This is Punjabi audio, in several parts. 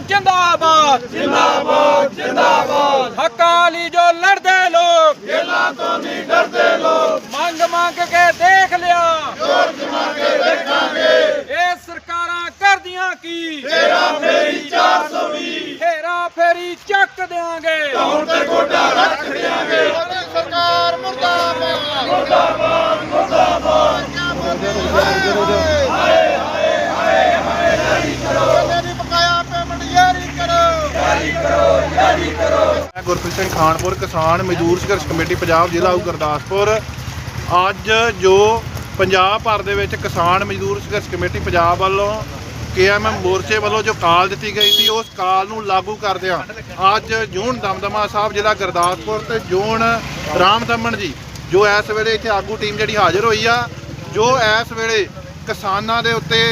ਜਿੰਦਾਬਾਦ। ਜਿੰਦਾਬਾਦ ਜਿੰਦਾਬਾਦ। ਹੱਕਾਂ ਲਈ ਜੋ ਲੜਦੇ ਲੋਕ। ਜੇਲਾਂ ਤੋਂ ਨਹੀਂ ਡਰਦੇ ਲੋਕ। ਮੰਗ ਮੰਗ ਕੇ ਦੇਖ ਲਿਆ। ਜੋਰ ਜਮਾ ਕੇ ਦੇਖਾਂਗੇ। ਇਹ ਸਰਕਾਰਾਂ ਕਰਦੀਆਂ ਕੀ? ਤੇਰਾ ਫੇਰੀ 420 ਤੇਰਾ ਫੇਰੀ ਚੱਕ ਦੇਾਂਗੇ ਹੁਣ ਤੇ ਗੋਡਾ ਰੱਖ ਦੇਾਂਗੇ ਸਰਕਾਰ ਮੁਰਦਾਬਾਦ। ਮੁਰਦਾਬਾਦ ਹਾਏ ਹਾਏ ਹਾਏ ਹਾਏ ਜਾਰੀ ਕਰੋ ਮੇਰੀ ਬਕਾਇਆ ਪੇਮੈਂਟ ਜਾਰੀ ਕਰੋ ਮੈਂ ਗੁਰਪ੍ਰੀਤ ਸਿੰਘ ਖਾਨਪੁਰ ਕਿਸਾਨ ਮਜ਼ਦੂਰ ਸੰਘਰਸ਼ ਕਮੇਟੀ ਪੰਜਾਬ ਜ਼ਿਲ੍ਹਾ ਉ ਗੁਰਦਾਸਪੁਰ। ਅੱਜ ਜੋ ਪੰਜਾਬ ਭਰ ਦੇ ਵਿੱਚ ਕਿਸਾਨ ਮਜ਼ਦੂਰ ਸੰਘਰਸ਼ ਕਮੇਟੀ ਪੰਜਾਬ ਵੱਲੋਂ ਕੇਐਮਐਮ ਮੋਰਚੇ ਵੱਲੋਂ ਜੋ ਕਾਲ ਦਿੱਤੀ ਗਈ ਸੀ, ਉਸ ਕਾਲ ਨੂੰ ਲਾਗੂ ਕਰਦਿਆਂ ਅੱਜ ਜੂਨ ਦਮਦਮਾ ਸਾਹਿਬ ਜ਼ਿਲ੍ਹਾ ਗੁਰਦਾਸਪੁਰ ਤੇ ਜੂਨ ਰਾਮਦਮਨ ਜੀ, ਜੋ ਇਸ ਵੇਲੇ ਇੱਥੇ ਆਗੂ ਟੀਮ ਜਿਹੜੀ ਹਾਜ਼ਰ ਹੋਈ ਆ, ਜੋ ਇਸ ਵੇਲੇ ਕਿਸਾਨਾਂ ਦੇ ਉੱਤੇ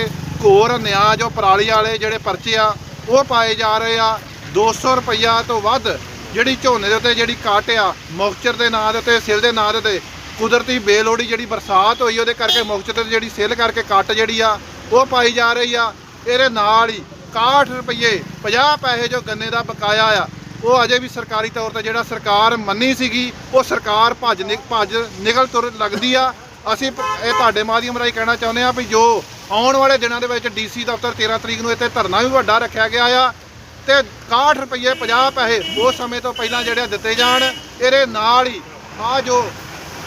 ਘੋਰ ਨਿਆਂ ਜੋ ਪਰਾਲੀ ਵਾਲੇ ਜਿਹੜੇ ਪਰਚੇ ਆ, ਉਹ ਪਾਏ ਜਾ ਰਹੇ ਆ। 200 ਰੁਪਈਆ ਤੋਂ ਵੱਧ ਜਿਹੜੀ ਝੋਨੇ ਦੇ ਉੱਤੇ ਜਿਹੜੀ ਕੱਟ ਆ, ਮੌਕਚਰ ਦੇ ਨਾਂ ਦੇ ਉੱਤੇ, ਸਿਲ ਦੇ ਨਾਂ ਦੇ ਉੱਤੇ, ਕੁਦਰਤੀ ਬੇਲੋੜੀ ਜਿਹੜੀ ਬਰਸਾਤ ਹੋਈ ਉਹਦੇ ਕਰਕੇ ਮੌਕਚਰ ਤੇ ਜਿਹੜੀ ਸਿਲ ਕਰਕੇ ਕੱਟ ਜਿਹੜੀ ਆ, ਉਹ ਪਾਈ ਜਾ ਰਹੀ ਆ। ਇਹਦੇ ਨਾਲ ਹੀ 61 ਰੁਪਏ 50 ਪੈਸੇ ਜੋ ਗੰਨੇ ਦਾ ਬਕਾਇਆ ਆ, ਉਹ ਅਜੇ ਵੀ ਸਰਕਾਰੀ ਤੌਰ ਤੇ ਜਿਹੜਾ ਸਰਕਾਰ ਮੰਨੀ ਸੀਗੀ, ਉਹ ਸਰਕਾਰ ਭੱਜ ਨਿਕ, ਭੱਜ ਨਿਕਲ ਤੁਰ ਲੱਗਦੀ ਆ। ਅਸੀਂ ਪ- ਇਹ ਤੁਹਾਡੇ ਮਾਧਿਅਮ ਰਾਹੀਂ ਕਹਿਣਾ ਚਾਹੁੰਦੇ ਆ ਵੀ ਜੋ ਆਉਣ ਵਾਲੇ ਦਿਨਾਂ ਦੇ ਵਿੱਚ ਡੀਸੀ ਦਫ਼ਤਰ 13 ਤਰੀਕ ਨੂੰ ਇੱਥੇ ਧਰਨਾ ਵੀ ਵੱਡਾ ਰੱਖਿਆ ਗਿਆ ਆ ਤੇ 61 ਰੁਪਏ 50 ਪੈਸੇ ਉਸ ਸਮੇਂ ਤੋਂ ਪਹਿਲਾਂ ਜਿਹੜੇ ਦਿੱਤੇ ਜਾਣ, ਇਹਦੇ ਨਾਲ ਹੀ ਆ ਜੋ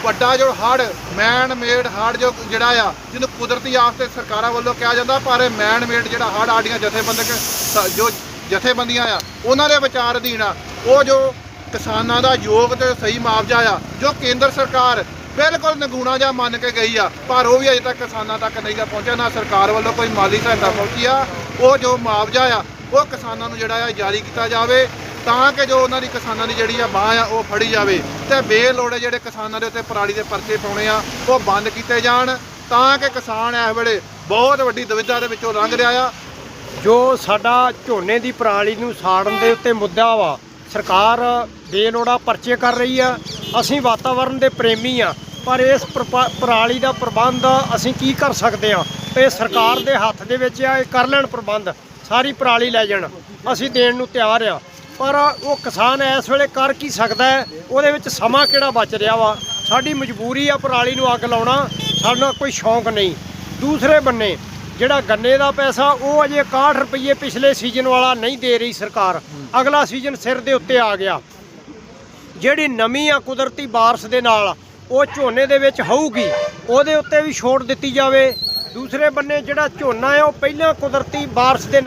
ਵੱਡਾ ਜੋ ਹੜ ਮੈਨ ਮੇਡ ਹੜ ਜੋ ਜਿਹੜਾ ਆ, ਜਿਹਨੂੰ ਕੁਦਰਤੀ ਆਫਤ ਤੇ ਸਰਕਾਰਾਂ ਵੱਲੋਂ ਕਿਹਾ ਜਾਂਦਾ, ਪਰ ਇਹ ਮੈਨ ਮੇਡ ਜਿਹੜਾ ਹੜ ਆੜੀਆਂ ਜਥੇਬੰਦਕ ਜੋ ਜਥੇਬੰਦੀਆਂ ਆ, ਉਹਨਾਂ ਦੇ ਵਿਚਾਰ ਅਧੀਨ ਆ, ਉਹ ਜੋ ਕਿਸਾਨਾਂ ਦਾ ਯੋਗ ਤੇ ਸਹੀ ਮੁਆਵਜ਼ਾ ਆ, ਜੋ ਕੇਂਦਰ ਸਰਕਾਰ ਬਿਲਕੁਲ ਨਗੂਣਾ ਜਿਹਾ ਮੰਨ ਕੇ ਗਈ ਆ, ਪਰ ਉਹ ਵੀ ਅਜੇ ਤੱਕ ਕਿਸਾਨਾਂ ਤੱਕ ਨਹੀਂ ਗਾ ਪਹੁੰਚਿਆ, ਨਾ ਸਰਕਾਰ ਵੱਲੋਂ ਕੋਈ ਮਾਲੀ ਸਹਾਇਤਾ ਪਹੁੰਚੀ ਆ, ਉਹ ਜੋ ਮੁਆਵਜ਼ਾ ਆ ਉਹ ਕਿਸਾਨਾਂ ਨੂੰ ਜਿਹੜਾ ਆ ਜਾਰੀ ਕੀਤਾ ਜਾਵੇ, ਤਾਂ ਕਿ ਜੋ ਉਹਨਾਂ ਦੀ ਕਿਸਾਨਾਂ ਦੀ ਜਿਹੜੀ ਆ ਬਾਹ ਆ, ਉਹ ਫੜੀ ਜਾਵੇ। ਤੇ ਬੇਲੋੜੇ ਜਿਹੜੇ ਕਿਸਾਨਾਂ ਦੇ ਉੱਤੇ ਪਰਾਲੀ ਦੇ ਪਰਚੇ ਪਾਉਣੇ ਆ, ਉਹ ਬੰਦ ਕੀਤੇ ਜਾਣ, ਤਾਂ ਕਿ ਕਿਸਾਨ ਇਸ ਵੇਲੇ ਬਹੁਤ ਵੱਡੀ ਦੁਵਿਧਾ ਦੇ ਵਿੱਚੋਂ ਲੰਘ ਰਿਹਾ ਆ। ਜੋ ਸਾਡਾ ਝੋਨੇ ਦੀ ਪਰਾਲੀ ਨੂੰ ਸਾੜਨ ਦੇ ਉੱਤੇ ਮੁੱਦਾ ਵਾ, ਸਰਕਾਰ ਬੇਲੋੜਾ ਪਰਚੇ ਕਰ ਰਹੀ ਆ, ਅਸੀਂ ਵਾਤਾਵਰਣ ਦੇ ਪ੍ਰੇਮੀ ਆ, ਪਰ ਇਸ ਪ੍ਰਪਾ- ਪਰਾਲੀ ਦਾ ਪ੍ਰਬੰਧ ਅਸੀਂ ਕੀ ਕਰ ਸਕਦੇ ਆ? ਇਹ ਸਰਕਾਰ ਦੇ ਹੱਥ ਦੇ ਵਿੱਚ ਆ, ਇਹ ਕਰ ਲੈਣ ਪ੍ਰਬੰਧ। ਸਾਰੀ ਪਰਾਲੀ ਲੈ ਜਾਣ। ਅਸੀਂ ਦੇਣ ਨੂੰ ਤਿਆਰ ਆ। ਪਰ ਉਹ ਕਿਸਾਨ ਇਸ ਵੇਲੇ ਕਰ ਕੀ ਸਕਦਾ ਹੈ? ਉਹਦੇ ਵਿੱਚ ਸਮਾਂ ਕਿਹੜਾ ਬਚ ਰਿਹਾ ਵਾ? ਸਾਡੀ ਮਜਬੂਰੀ ਆ ਪਰਾਲੀ ਨੂੰ ਅੱਗ ਲਾਉਣਾ। ਸਾਡਾ ਕੋਈ ਸ਼ੌਂਕ ਨਹੀਂ। ਦੂਸਰੇ ਬੰਨੇ, ਜਿਹੜਾ ਗੰਨੇ ਦਾ ਪੈਸਾ, ਉਹ ਅਜੇ 61 ਰੁਪਏ ਪਿਛਲੇ ਸੀਜ਼ਨ ਵਾਲਾ ਨਹੀਂ ਦੇ ਰਹੀ ਸਰਕਾਰ। ਅਗਲਾ ਸੀਜ਼ਨ ਸਿਰ ਦੇ ਉੱਤੇ ਆ ਗਿਆ। ਜਿਹੜੀ ਨਵੀਂ ਆ ਕੁਦਰਤੀ ਬਾਰਿਸ਼ ਦੇ ਨਾਲ, ਉਹ ਝੋਨੇ ਦੇ ਵਿੱਚ ਹੋਊਗੀ। ਉਹਦੇ ਉੱਤੇ ਵੀ ਛੋਟ ਦਿੱਤੀ ਜਾਵੇ। ਦੂਸਰੇ ਬੰਨੇ, ਜਿਹੜਾ ਝੋਨਾ ਹੈ ਉਹ ਪਹਿਲਾਂ ਕੁਦਰਤੀ ਬਾਰਿਸ਼ ਦੇ